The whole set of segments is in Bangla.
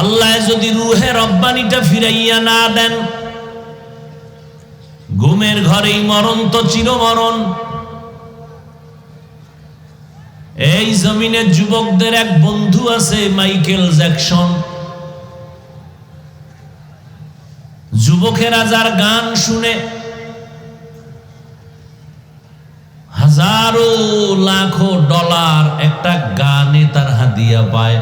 আল্লাহ যদি রুহে রব্বানিটা ফিরাইয়া না দেন, ঘুমের ঘরেই মরণ তো চিরমরণ। এই জমিনের যুবকদের এক বন্ধু আছে, মাইকেল জ্যাকসন। যুবকেরা যার গান শুনে হাজারো লাখো ডলার একটা গানে তার হাদিয়া পায়।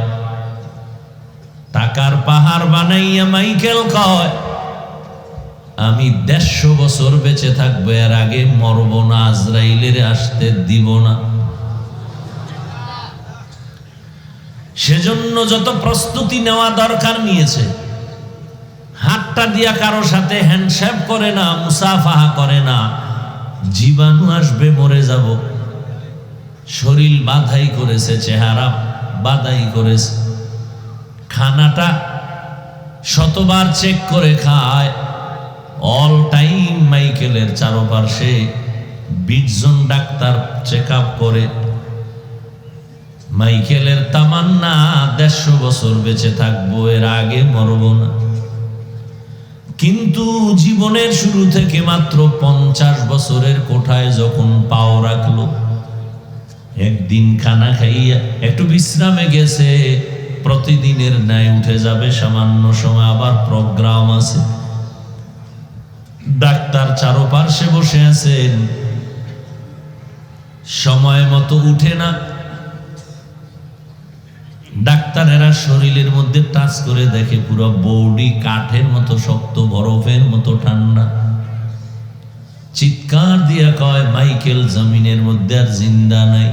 টাকার পাহাড় বানাইয়া মাইকেল কয়, আমি দেড়শো বছর বেঁচে থাকব, এর আগে মরব না, আজরাইলের আসতে দিব না। সেজন্য যত প্রস্তুতি নেওয়া দরকার নিয়েছে, হাতটা দিয়া কারও সাথে হ্যান্ডশেপ করে না, মুসাফাহা করে না, জীবাণু আসবে, মরে যাব। শরীর বাধাই করেছে, চেহারা বাধাই করেছে। খানাটা শতবার চেক করে খায়। অল টাইম মাইকেলের চারপাশে বিশজন ডাক্তার চেক করে। মাইকেলের তামান্না দেড়শো বছর বেঁচে থাকব, এর আগে মরব না। কিন্তু জীবনের শুরু থেকে মাত্র পঞ্চাশ বছরের কোঠায় যখন পাও রাখল, একদিন খানা খাইয়া একটু বিশ্রামে গেছে। প্রতিদিনের ন্যায় উঠে যাবে, সামান্য সময় আবার প্রোগ্রাম আছে। ডাক্তার চারোপার্শ্বে বসে আছেন। সময় মতো উঠে না। ডাক্তারেরা শরীরের মধ্যে টাচ করে দেখে, পুরো বৌডি কাঠের মতো শক্ত, বরফের মতো ঠান্ডা। চিৎকার দিয়া কয়, মাইকেল জমিনের মধ্যে আর জিন্দা নাই।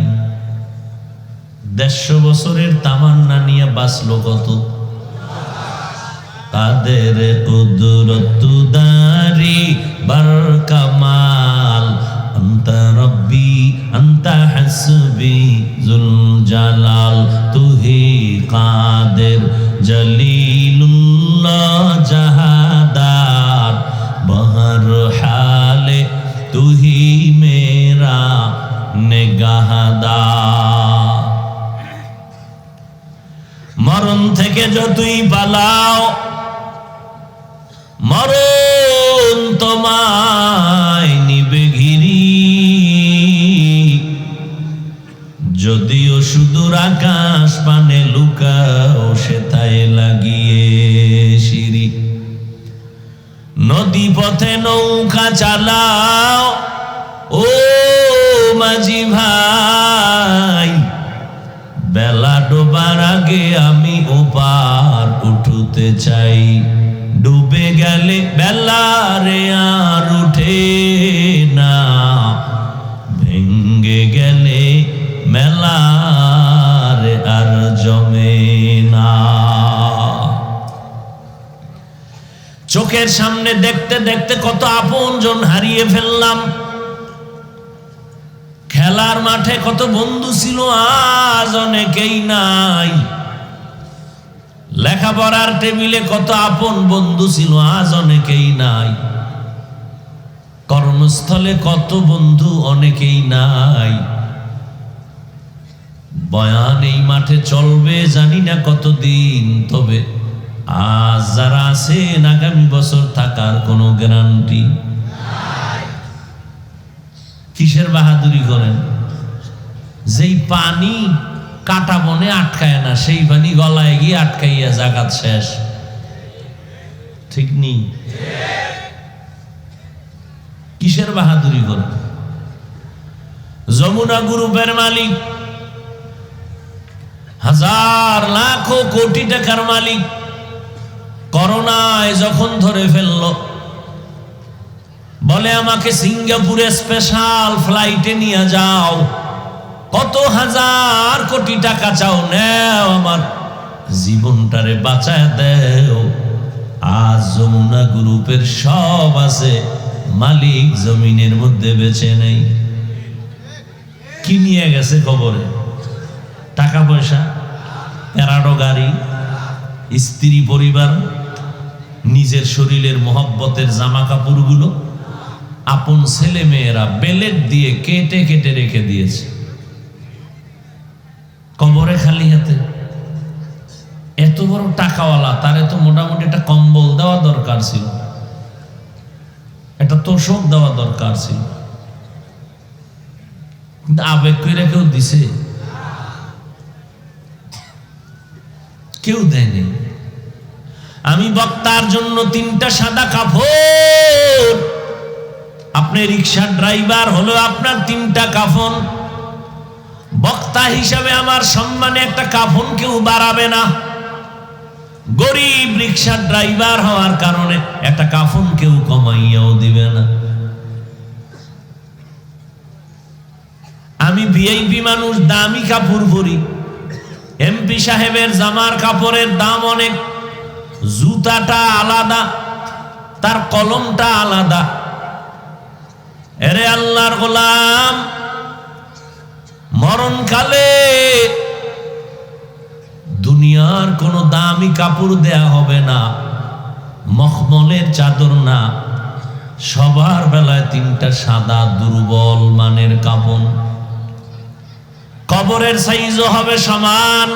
দেড়শো বছরের তামান্না নিয়ে বাঁচলো কত? তাদের কুদরতুদারি বার কামাল রব্বি, আন্তা হাসবি জুল জালাল তুহি কাদের জলিলুল্লাহ জাহাদার? বহর হালে তুহি মেরা নেগাহাদার। মরণ থেকে যতই পালাও, মরণ তোমায় নিবে ঘিরি। যদিও সুদূর আকাশ পানে লুকাও, সেথায় লাগিয়ে সিঁড়ি। নদী পথে নৌকা চালাও, ও মাঝি ভাই ডোবার আগে আমি ওপার উঠতে চাই। ডুবে গেলে বেলা রে আর উঠে না। ভেঙ্গে গেলে মেলা রে আর জমে না। চোখের সামনে দেখতে দেখতে কত আপনজন হারিয়ে ফেললাম। খেলার মাঠে কত বন্ধু ছিল আজ অনেকেই নাই। লেখাপড়ার টেবিলে কত আপন বন্ধু ছিল আজ অনেকেই নাই। কর্মস্থলে কত বন্ধু অনেকেই নাই। বয়ান এই মাঠে চলবে জানি না কতদিন, তবে আজ যারা আছেন আগামী বছর থাকার কোনো গ্যারান্টি কিসের বাহাদুরি করেন? যেই পানি কাটা বনে আটকায় না, সেই পানি গলায় গিয়ে আটকাইয়া জাগাত শেষ। ঠিক নেই কিসের বাহাদুরি করেন? যমুনা গ্রুপের মালিক, হাজার লাখো কোটি টাকার মালিক, করোনায় যখন ধরে ফেলল বলে আমাকে সিঙ্গাপুরে স্পেশাল ফ্লাইটে নিয়ে যাও। কত হাজার কোটি টাকা চাও? নেও আমার। জীবনটারে বাঁচায় দেও। আজ যমুনা গ্রুপের সব আছে। মালিক জমিনের মধ্যে বেছে নেই। কি নিয়ে গেছে খবরে? টাকা পয়সা? প্যারাডো গাড়ি? স্ত্রী পরিবার? নিজের শরীরের মহব্বতের জামা কাপড়গুলো আপন ছেলে মেয়েরা বেলেট দিয়ে কেটে কেটে রেখে দিয়েছে। কবরে খালি হাতে। এত এত বড় টাকাওয়ালা, তার তো মোটামুটি একটা কম্বল দেওয়া দরকার ছিল। একটা তোষক দেওয়া দরকার ছিল। কিন্তু আবেগ করে কেউ দিছে? কেউ দেয়নি। আমি বক্তার জন্য তিনটা সাদা কাপড় আপনি রিক্সার ড্রাইভার হলো আপনার তিনটা কাফন। বক্তা হিসাবে আমার সম্মানে একটা কাফন কেউ বাড়াবে না। গরিব রিক্সার ড্রাইভার হওয়ার কারণে একটা কাফন কেউ কমাইয়াও দিবে না। আমি ভিআইপি মানুষ, দামি কাপড় পরি। এমপি সাহেবের জামার কাপড়ের দাম অনেক। জুতাটা আলাদা, তার কলমটা আলাদা। এরে আল্লাহর গোলাম, মরণকালে দুনিয়ার কোনো দামি কাপড় দেয়া হবে না, মখমলের চাদর না, সবার বেলায় তিনটা সাদা দুর্বল মানের কাপড়। কবরের সাইজও হবে সমান।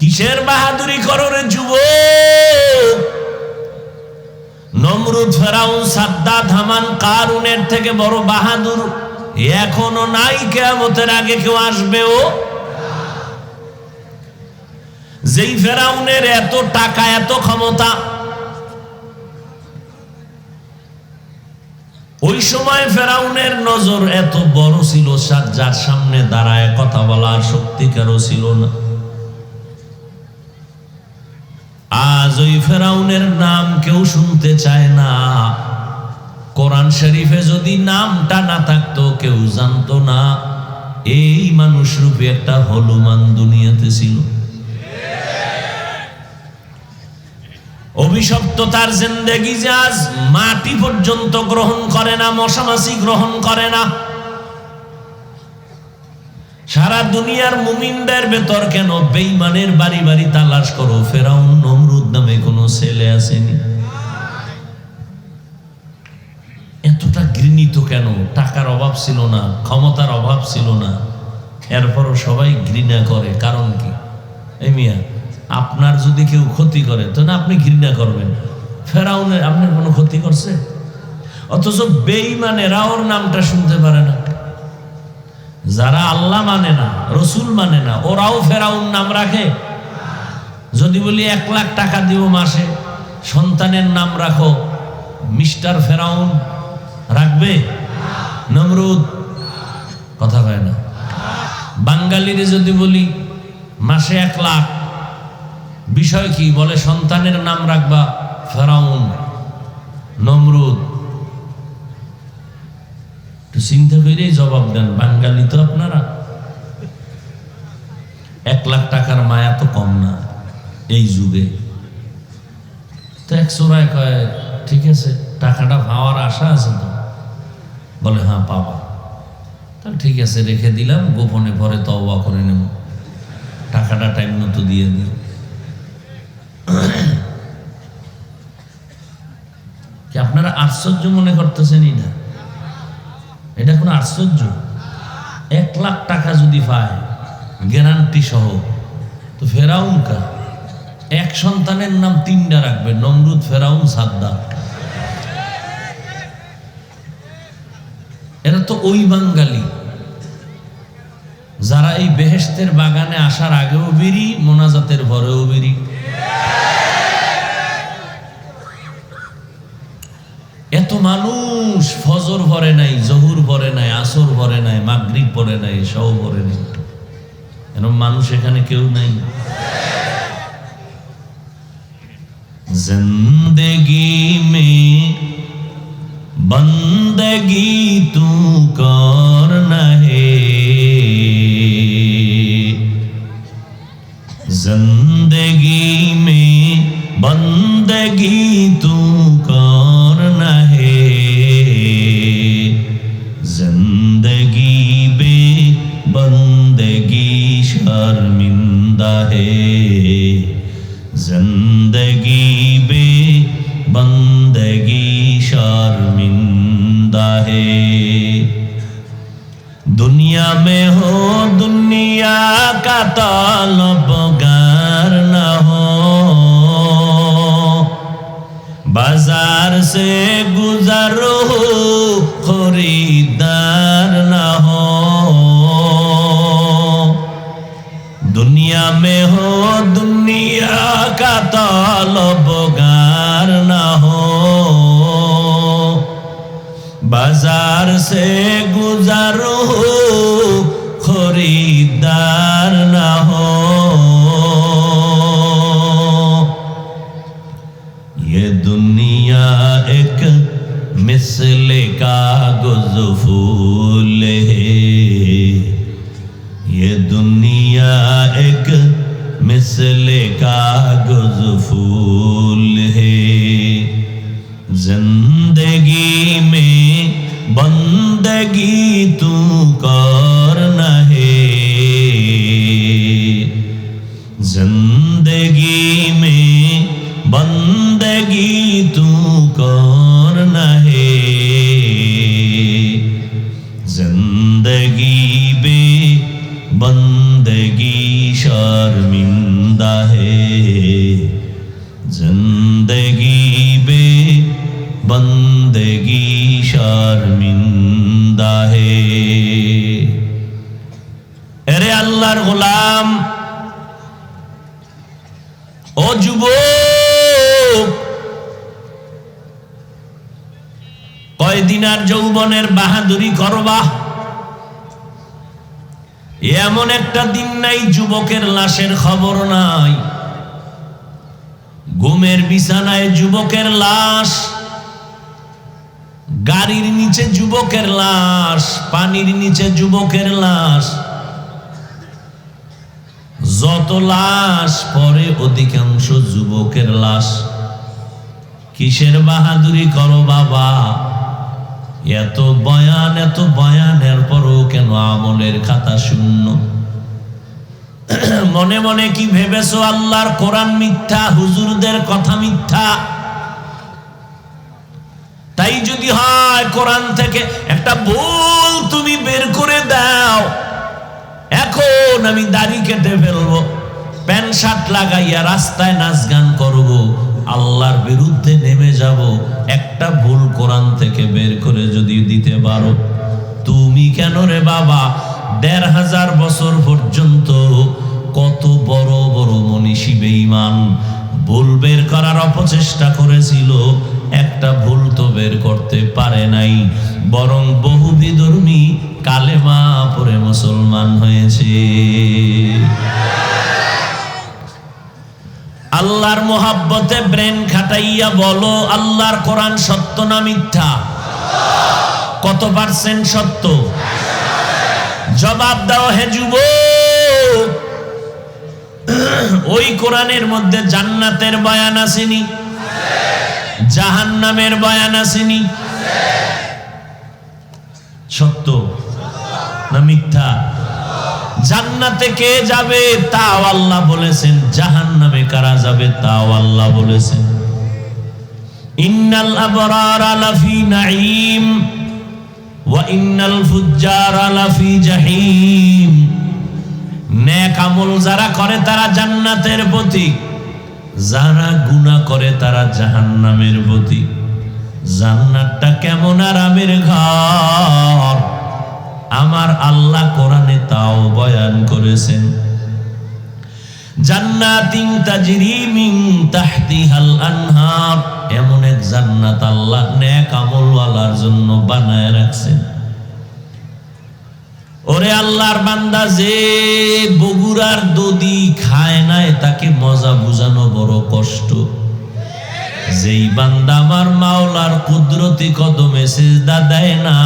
কিসের বাহাদুরি করো রে যুব নমরুদ ফেরাউন সাদ্দা ধামান কারুনের থেকে বড় বাহাদুর এখনও নাই, কেয়ামতের আগে কেউ আসবেও যেই ফেরাউনের এত টাকা, এত ক্ষমতা, ওই সময় ফেরাউনের নজর এত বড় ছিল যার সামনে দাঁড়ায়, কথা বলার শক্তি কারও ছিল না। আজ ওই ফেরাউনের নাম কেউ শুনতে চায় না। কোরআন শরীফে যদি নামটা না থাকতো, কেউ জানতো না। এই মানুষ রূপে একটা হলুমান দুনিয়াতে ছিল। অভিশপ্ত তার জিন্দেগি যে আজ মাটি পর্যন্ত গ্রহণ করে না, মশামাছি গ্রহণ করে না। সারা দুনিয়ার মুমিনদের ভেতর কেন বেইমানের বাড়ি বাড়ি তালাশ করো? ফেরাউন নমরুদ নামে কোনো ছেলে আসেনি। এতটা ঘৃণিত কেন? টাকার অভাব ছিল না, ক্ষমতার অভাব ছিল না। এরপরও সবাই ঘৃণা করে, কারণ কি? এই মিয়া, আপনার যদি কেউ ক্ষতি করে, তো না আপনি ঘৃণা করবেন। ফেরাউনের, আপনার কোনো ক্ষতি করছে? অথচ বেইমানেরা ওর নামটা শুনতে পারে না। যারা আল্লাহ মানে না, রসুল মানে না, ওরাও ফেরাউন নাম রাখে। যদি বলি এক লাখ টাকা দিব মাসে, সন্তানের নাম রাখো, মিস্টার ফেরাউন রাখবে? নমরুদ, কথা কয় না। বাঙালিরে যদি বলি, মাসে এক লাখ, বিষয় কি? বলে সন্তানের নাম রাখবা ফেরাউন, নমরুদ। একটু চিন্তা করেই জবাব দেন, বাঙালি তো আপনারা। এক লাখ টাকার মায়া তো কম না এই যুগে। তো এক চোরায় কয়, ঠিক আছে, টাকাটা পাওয়ার আশা আছে তো? বলে হ্যাঁ পাবা। তাহলে ঠিক আছে, রেখে দিলাম, গোপনে পরে তওবা করে নেব। টাকাটা টাইম মতো দিয়ে কি আপনারা আশ্চর্য মনে করতেছেন না এটা কোনো আশ্চর্য। এক লাখ টাকা যদি পায় গ্যারান্টি সহ, তো ফেরাউন কা এক সন্তানের নাম তিনটা রাখবে, নমরুদ, ফেরাউন সাদ্দার এরা তো ওই বাঙালি। যারা এই বেহেস্তের বাগানে আসার আগেও বেরি, মোনাজাতের ভরেও বেরি। এত মানুষ ফজর ভরে নাই জহুর ভরে নাই আসর ভরে নাই মাগরিব ভরে নাই সব ভরে নাই এরকম মানুষ এখানে কেউ নাই जिंदगी में बंदगी तू कर জিন্দগি বে বন্দগি শর্মিন্দা হে দুনিয়া মে হো দুনিয়া কা তালব গার না হো বাজার সে গুজার हो, दुनिया का तलबगार न हो। बाज़ार से गुजरो, खरीदार न हो। ये दुनिया एक मिसले का फूल ও যুবক, কয়দিন আর যৌবনের বাহাদুরি করবা? এমন একটা দিন নাই, যুবকের লাশের খবর নাই। ঘুমের বিছানায় যুবকের লাশ, গাড়ির নিচে যুবকের লাশ, পানির নিচে যুবকের লাশ। যত লাশ পরে অধিকাংশ যুবকের লাশ। কিসের বাহাদুরি করো বাবা? এত বয়ান, এত বয়ানের পরও কেন আমলের খাতা শূন্য? মনে মনে কি ভেবেছো আল্লাহর কোরআন মিথ্যা, হুজুরদের কথা মিথ্যা? তাই যদি হয় কোরআন থেকে একটা ভুল তুমি আমি দাড়ি কেটে ফেলব, প্যান্ট শার্ট লাগাইয়া রাস্তায় নাচ গান করব, আল্লাহর বিরুদ্ধে নেমে যাব, একটা ভুল কোরআন থেকে বের করে যদি দিতে পারো। তুমি কেন রে বাবা, দেড় হাজার বছর পর্যন্ত কত বড় বড় মনীষী বেঈমান। ভুল বের করার অপচেষ্টা করেছিল, একটা ভুল তো বের করতে পারে নাই। বরং বহু বিধর্মী কালেমা পরে মুসলমান হয়েছে। আল্লাহর মোহাব্বতে ব্রেন খাটাইয়া বলো, আল্লাহর কোরআন সত্য না মিথ্যা? কত পার্সেন্ট সত্য? জবাব দাও হে যুবক। ওই কোরআনের মধ্যে জান্নাতের বয়ান আসেনি? জাহান্নামের বয়ান আসেনি? সত্য। না মিথ্যা? জান্নাতে কে যাবে তাও আল্লাহ বলেছেন কারা যাবে তাও আল্লাহ বলেছেন। যারা করে তারা জান্নাতের প্রতীক, যারা গুনাহ করে তারা জাহান্নামের প্রতীক। জান্নাতটা কেমন আরামের ঘর। আমার আল্লাহ কোরআনে তাও বয়ান করেছেন, জান্নাতিন তাহতিহাল আনহার এমন এক জান্নাত আল্লাহ নেক আমলওয়ালার জন্য বানায় রাখছেন। ওরে আল্লাহর বান্দা, যে বগুড়ার দদি খায় নাই, তাকে মজা বুঝানো বড় কষ্ট। যেই বান্দা আমার মাওলার কুদরতি কদমে সেজদা দেয় না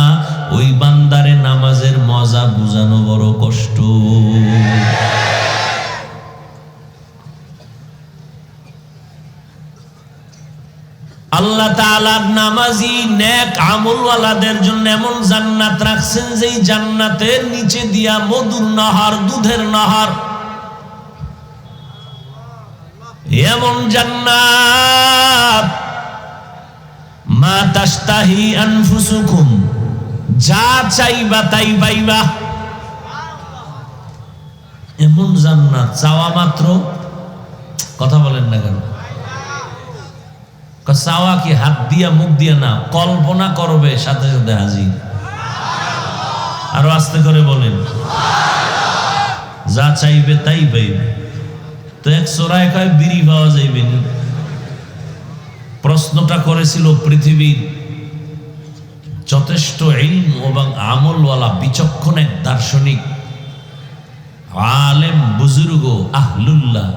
ওই বান্দারে নামাজের মজা বুঝানো বড় কষ্ট। আল্লাহ নামাজি নেক আমলওয়ালাদের জন্য এমন জান্নাত রাখছেন যেই জান্নাতের নিচে দিয়া মধুর নহর, দুধের নহর। এমন জান্নাত। মা তাস্তাহি আনফুসুকুম। যা চাইবা তাই পাইবা। এমন জান্নাত চাওয়া মাত্র, কথা বলেন না কেন? চাওয়া কি হাত দিয়া, মুখ দিয়া? না, কল্পনা করবে, সাথে সাথে হাজির। আরও আস্তে করে বলেন। যা চাইবে তাই পাইবে। তো এক চোরায় কয়, বিড়ি পাওয়া যাইবে প্রশ্নটা করেছিল পৃথিবীর যথেষ্ট ইলম এবং আমলওয়ালা বিচক্ষণ এক দার্শনিক, আলেম, বুজুর্গ, আহলুল্লাহ,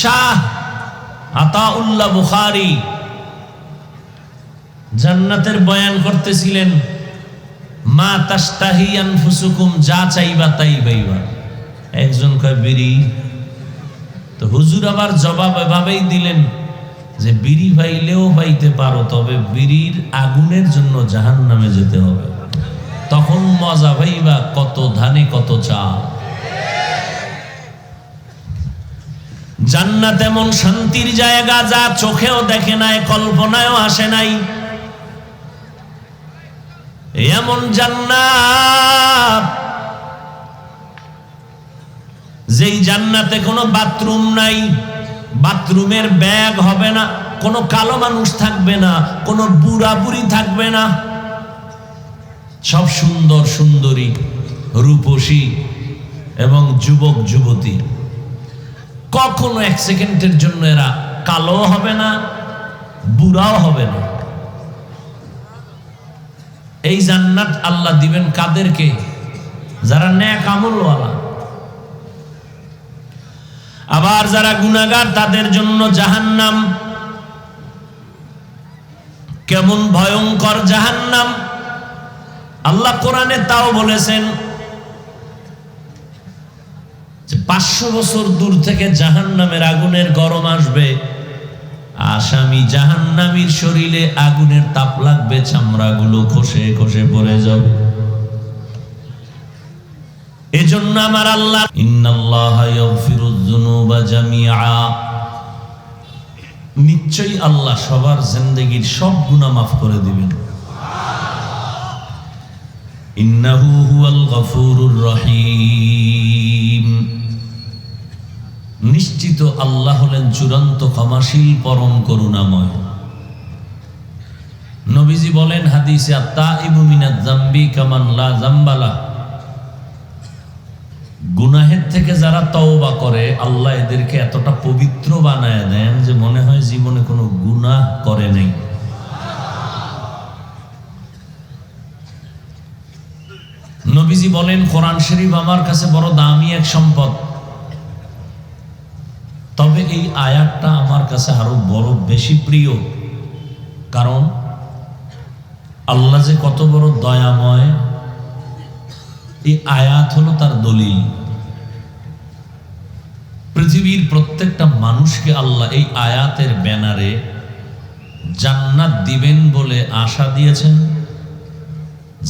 শাহ আতাউল্লাহ বুখারি জান্নাতের বয়ান করতেছিলেন, মা তাস্তাহি আনফুসুকুম, যা চাইবা তাই পাইবা। একজন কয়, বিড়ি? তো হুজুর আবার জবাব এভাবেই দিলেন যে বিড়ি পাইলেও পাইতে পারো, তবে বিড়ির আগুনের জন্য জাহান নামে যেতে হবে। তখন মজা পাইবা কত ধানে কত চাল। জান্নাত এমন শান্তির জায়গা যা চোখেও দেখে নাই, কল্পনায়ও আসে নাই। এমন জান্নাত যেই জান্নাতে কোনো বাথরুম নাই বাথরুমের ব্যাগ হবে না, কোনো কালো মানুষ থাকবে না, কোনো বুড়া বুড়ি থাকবে না। সব সুন্দর সুন্দরী, রূপসী এবং যুবক যুবতী। কখনো এক সেকেন্ডের জন্য এরা কালো হবে না, বুড়াও হবে না। এই জান্নাত আল্লাহ দিবেন কাদেরকে? যারা ন্যাক আমলওয়ালা আবার যারা গুনাগার তাদের জন্য জাহান্নাম। কেমন ভয়ঙ্কর জাহান্নাম। আল্লাহ কোরআনে তাও বলেছেন পাঁচশো বছর দূর থেকে জাহান্নামের আগুনের গরম আসবে। আসামি জাহান্নামীর শরীরে আগুনের তাপ লাগবে, চামড়াগুলো খসে খসে পড়ে যাবে। এজন্য আমার আল্লাহ নিশ্চয়ই আল্লাহ সবার সব মাফ করে দিবেন। রহিম। নিশ্চিত আল্লাহ হলেন চূড়ান্ত ক্ষমাশীল, পরম করুণাময়। নবীজি বলেন হাদিসে আত্মা ইবুমিনাত জাম্বি কামান লা জাম্বালা। গুনাহের থেকে যারা তওবা করে, আল্লাহ এদেরকে এতটা পবিত্র বানায় দেন যে মনে হয় জীবনে কোনো গুনাহ করে নেই। নবীজি বলেন, কোরআন শরীফ আমার কাছে বড় দামি এক সম্পদ। তবে এই আয়াতটা আমার কাছে আরও বড় বেশি প্রিয়। কারণ আল্লাহ যে কত বড় দয়াময় এই আয়াত হলো তার দলিল। পৃথিবীর প্রত্যেকটা মানুষকে আল্লাহ এই আয়াতের ব্যানারে জান্নাত দিবেন বলে আশা দিয়েছেন,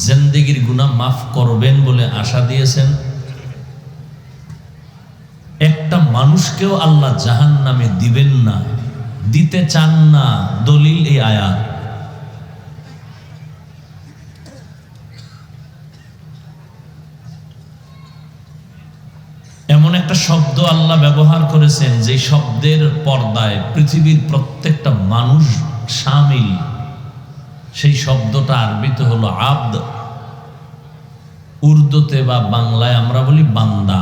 জেন্দেগির গুনাহ মাফ করবেন বলে আশা দিয়েছেন। একটা মানুষকেও আল্লাহ জাহান নামে দিবেন না, দিতে চান না দলিল এই আয়াত এমন একটা শব্দ আল্লাহ ব্যবহার করেছেন যে শব্দের পর্দায় পৃথিবীর প্রত্যেকটা মানুষ সামিল। সেই শব্দটা আরবিতে হলো আব্দ। উর্দুতে বা বাংলায় আমরা বলি বান্দা।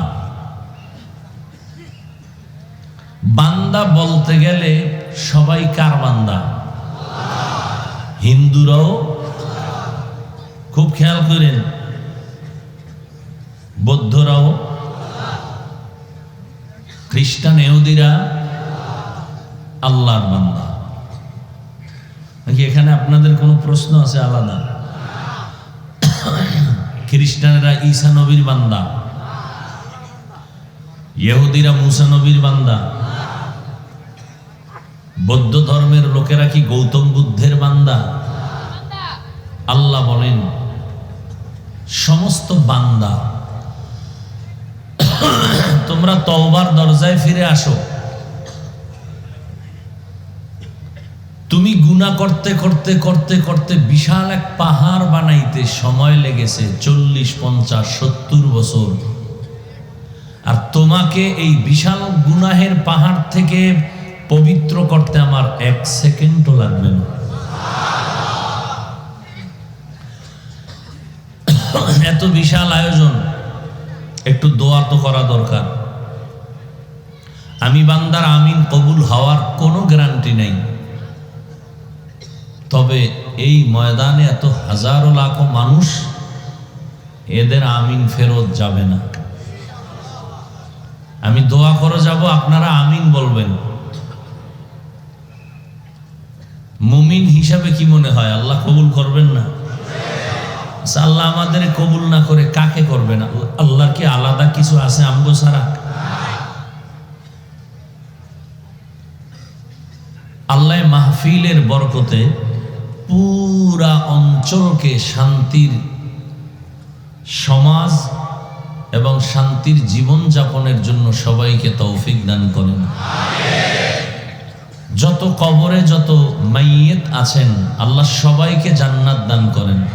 বান্দা বলতে গেলে সবাই কার বান্দা? হিন্দুরাও। খুব খেয়াল করেন, বৌদ্ধরাও। খ্রিস্টান এহুদিরা আল্লাহর বান্দা। নাকি এখানে আপনাদের কোনো প্রশ্ন আছে আলাদা? খ্রিস্টানেরা ঈসা নবীর বান্দা। ইহুদিরা মুসা নবীর বান্দা। বৌদ্ধ ধর্মের লোকেরা কি গৌতম বুদ্ধের বান্দা? আল্লাহ বলেন, সমস্ত বান্দা তোমরা তওবার দরজায় ফিরে আসো। তুমি গুণা করতে করতে করতে করতে বিশাল এক পাহাড় বানাইতে সময় লেগেছে চল্লিশ, পঞ্চাশ, সত্তর বছর। আর তোমাকে এই বিশাল গুনাহের পাহাড় থেকে পবিত্র করতে আমার এক সেকেন্ডও লাগবে না। এত বিশাল আয়োজন। একটু দোয়া তো করা দরকার। আমি বান্দার আমিন কবুল হওয়ার কোনো গ্যারান্টি নেই। তবে এই ময়দানে এত হাজারো লাখো মানুষ, এদের আমিন ফেরত যাবে না। আমি দোয়া করে যাব, আপনারা আমিন বলবেন। মুমিন হিসাবে কি মনে হয়? আল্লাহ কবুল করবেন না? আল্লাহ আমাদের কবুল না করে কাকে করবেন আল্লাহর কি আলাদা কিছু আছে আমগো সারা আল্লাহ মাহফিলের বরকতে পুরা অঞ্চলকে শান্তির সমাজ এবং শান্তির জীবন যাপনের জন্য সবাইকে তৌফিক দান করেন। যত কবরে যত মাইয়েত আছেন, আল্লাহ সবাইকে জান্নাত দান করেন।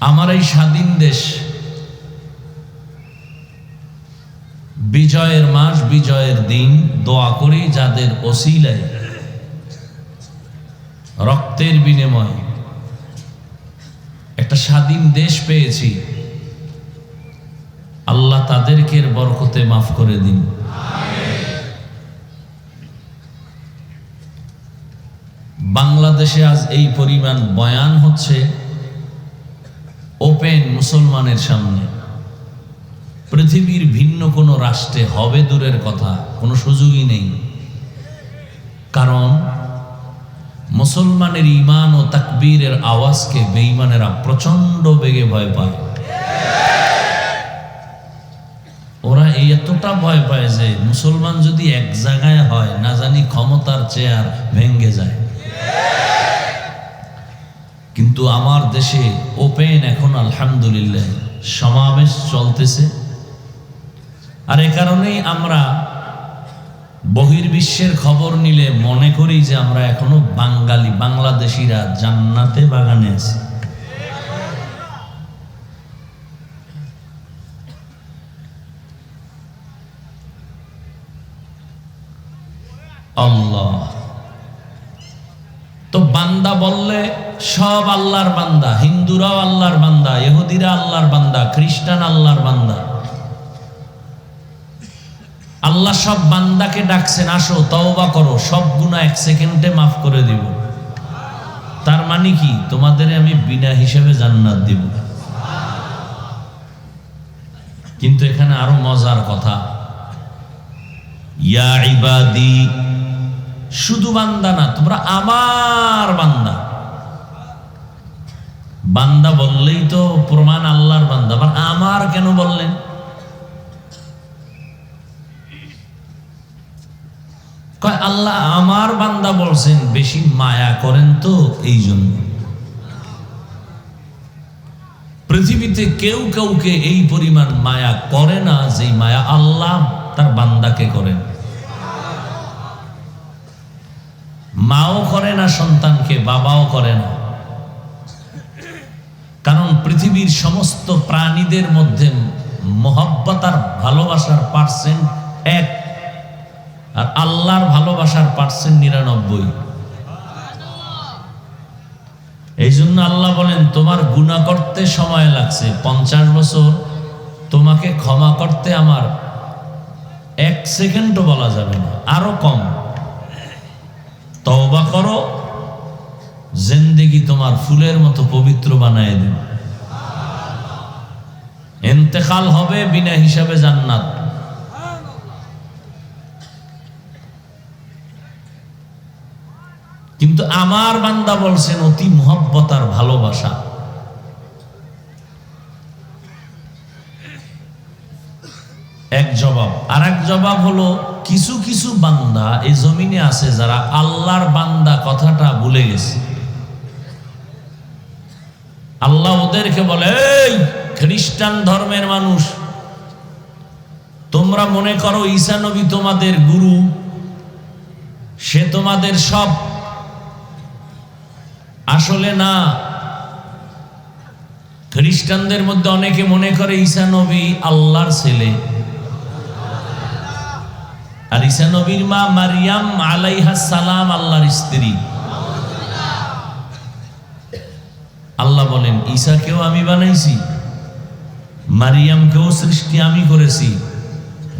আমার এই স্বাধীন দেশ বিজয়ের মাস, বিজয়ের দিন, দোয়া করি যাদের ওসিলায়, রক্তের বিনিময়। একটা স্বাধীন দেশ পেয়েছি। আল্লাহ তাদেরকে বরকতে মাফ করে দিন। বাংলাদেশে আজ এই পরিমাণ বয়ান হচ্ছে ওপেন মুসলমানের সামনে। পৃথিবীর ভিন্ন কোনো রাষ্ট্রে হবে দূরের কথা, কোনো সুযোগই নেই। কারণ মুসলমানের ইমান ও তাকবীরের আওয়াজকে বেঈমানেরা প্রচণ্ড বেগে ভয় পায়। ওরা এই এতটা ভয় পায় যে মুসলমান যদি এক জায়গায় হয়, না জানি ক্ষমতার চেয়ার ভেঙ্গে যায়। কিন্তু আমার দেশে ওপেন এখন আলহামদুলিল্লাহ। সমাবেশ চলতেছে। আর এ কারণেই আমরা বহির্বিশ্বের খবর নিলে মনে করি যে আমরা এখনও বাঙালি, বাংলাদেশিরা জান্নাতে বাগানে আছি। আল্লাহ। বান্দা বললে, সব আল্লাহর বান্দা, হিন্দুরাও আল্লাহর বান্দা, ইহুদিরা আল্লাহর বান্দা, খ্রিস্টান আল্লাহর বান্দা। আল্লাহ সব বান্দাকে ডাকছেন, আসো, তওবা করো, সব গুণা এক সেকেন্ডে মাফ করে দিব। তার মানে কি? তোমাদের আমি বিনা হিসেবে জান্নাত দিব। কিন্তু এখানে আরও মজার কথা। ইয়া ইবাদি শুধু বান্দা না, তোমরা আমার বান্দা। বান্দা বললেই তো প্রমাণ আল্লাহর বান্দা, আবার আমার কেন বললেন? কয়, আল্লাহ আমার বান্দা বলছেন, বেশি মায়া করেন তো এই জন্য পৃথিবীতে কেউ কাউকে এই পরিমাণ মায়া করে না যে মায়া আল্লাহ তার বান্দাকে করেন। মাও করে না সন্তানকে, বাবাও করে না। কারণ পৃথিবীর সমস্ত প্রাণীদের মধ্যে মহব্বত আর ভালোবাসার পার্সেন্ট এক। আর আল্লাহর ভালোবাসার পার্সেন্ট নিরানব্বই। এই জন্য আল্লাহ বলেন, তোমার গুণা করতে সময় লাগছে, পঞ্চাশ বছর। তোমাকে ক্ষমা করতে আমার এক সেকেন্ডও বলা যাবে না, আরও কম। তওবা করো, জিন্দেগি তোমার ফুলের মতো পবিত্র বানায় দিন এন্তেকাল হবে বিনা হিসাবে জান্নাত। কিন্তু আমার বান্দা বলছেন, অতি মহব্বতার ভালোবাসা। এক জবাব। আর এক জবাব হলো, কিছু কিছু বান্দা এই জমিনে আছে যারা আল্লাহর বান্দা কথাটা ভুলে গেছে। আল্লাহ ওদেরকে বলে, এই খ্রিস্টান ধর্মের মানুষ, তোমরা মনে করো ঈসা নবী তোমাদের গুরু, সে তোমাদের সব। আসলে না, খ্রিস্টানদের মধ্যে অনেকে মনে করে ঈসা নবী আল্লাহর ছেলে। আর ঈসা নবীর মা মারিয়াম আলাইহা সালাম আল্লাহর স্ত্রী। আল্লাহ বলেন ঈসাকেও আমি বানাইছি, মারিয়ামকেও সৃষ্টি আমি করেছি।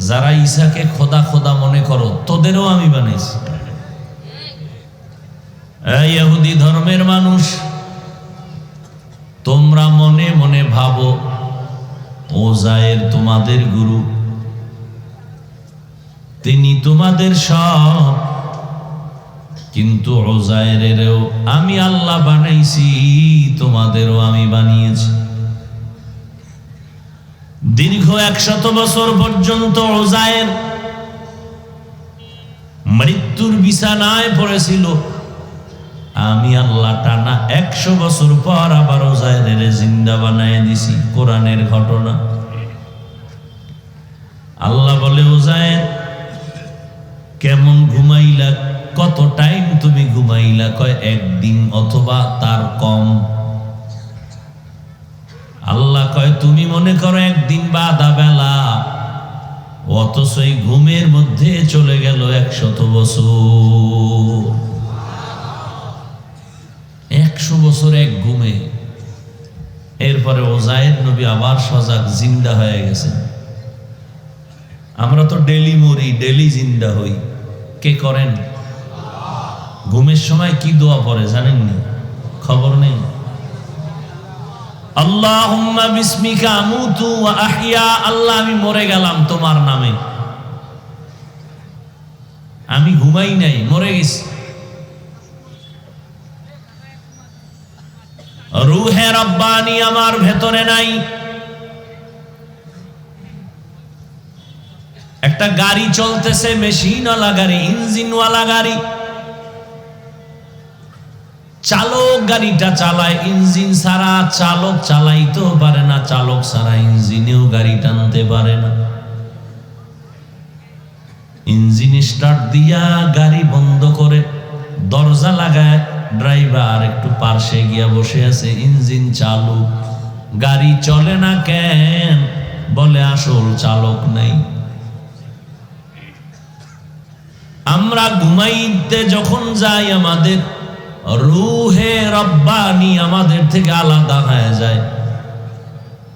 যারা ঈসাকে খোদা খোদা মনে করো, তোদেরও আমি বানাইছি। ইহুদি ধর্মের মানুষ, তোমরা মনে মনে ভাবো ওজায়ের তোমাদের গুরু। তিনি তোমাদের সব। কিন্তু ওজায়েরেরও আমি আল্লাহ বানাইছি, তোমাদেরও আমি বানিয়েছি। দীর্ঘ একশত বছর পর্যন্ত ওজায়ের মৃত্যুর বিছানায় পড়েছিল। আমি আল্লাহ টানা একশো বছর পর আবার ওজায়ের জিন্দা বানায় দিছি, কোরআনের ঘটনা। আল্লাহ বলে ওজায়ের কেমন ঘুমাইলা? কত টাইম তুমি ঘুমাইলা? কয়, একদিন অথবা তার কম। আল্লাহ কয়, তুমি মনে করো একদিন বা আধা বেলা অথচ এই ঘুমের মধ্যে চলে গেল একশত বছর। একশো বছর এক ঘুমে। এরপরে ওজায়ের নবী আবার সজাগ জিন্দা হয়ে গেছে আমরা তো ডেলি মরি, ডেলি জিন্দা হই। কে করেন? ঘুমের সময় কি দোয়া পড়ে জানেননি? খবর নেই। আল্লাহ আমি মরে গেলাম তোমার নামে। আমি ঘুমাই নাই, মরে গেছি। রুহে রব্বানি আমার ভেতরে নাই। একটা গাড়ি চলতেছে, মেশিনওয়ালা গাড়ি, ইঞ্জিনওয়ালা গাড়ি। চালক গাড়িটা চালায়, ইঞ্জিন ছাড়া চালক চালাইতেও পারে না, চালক ছাড়া ইঞ্জিনেও গাড়ি টানতে পারে না। ইঞ্জিন স্টার্ট দিয়া গাড়ি বন্ধ করে দরজা লাগায়, ড্রাইভার একটু পার্শ্বে গিয়া বসে আছে, ইঞ্জিন চালু। গাড়ি চলে না কেন? বলে, আসল চালক নাই। আমরা ঘুমাইতে যখন যাই, আমাদের রুহে রব্বানি আমাদের থেকে আলাদা হয়ে যায়।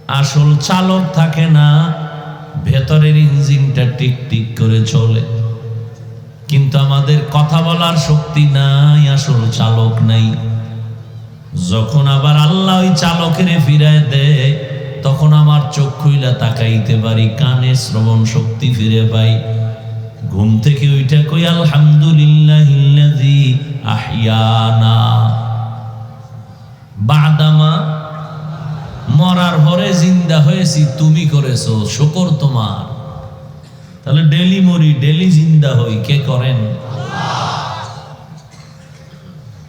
আসল চালক থাকে না, ভেতরের ইঞ্জিনটা টিক টিক করে চলে। কিন্তু আমাদের কথা বলার শক্তি নাই, আসল চালক নাই। যখন আবার আল্লাহ ওই চালকের ফিরায় দেয়, তখন আমার চোখ খুইলা তাকাইতে পারি, কানে শ্রবণ শক্তি ফিরে পাই। ঘুম থেকে ওইটা কই আলহামদুলিল্লাহ আহিয়ানা বাদামা, মরার পরে জিন্দা হয়েছি, তুমি করেছ, শকর তোমার। তাহলে ডেলি মরি, ডেলি জিন্দা হই, কে করেন?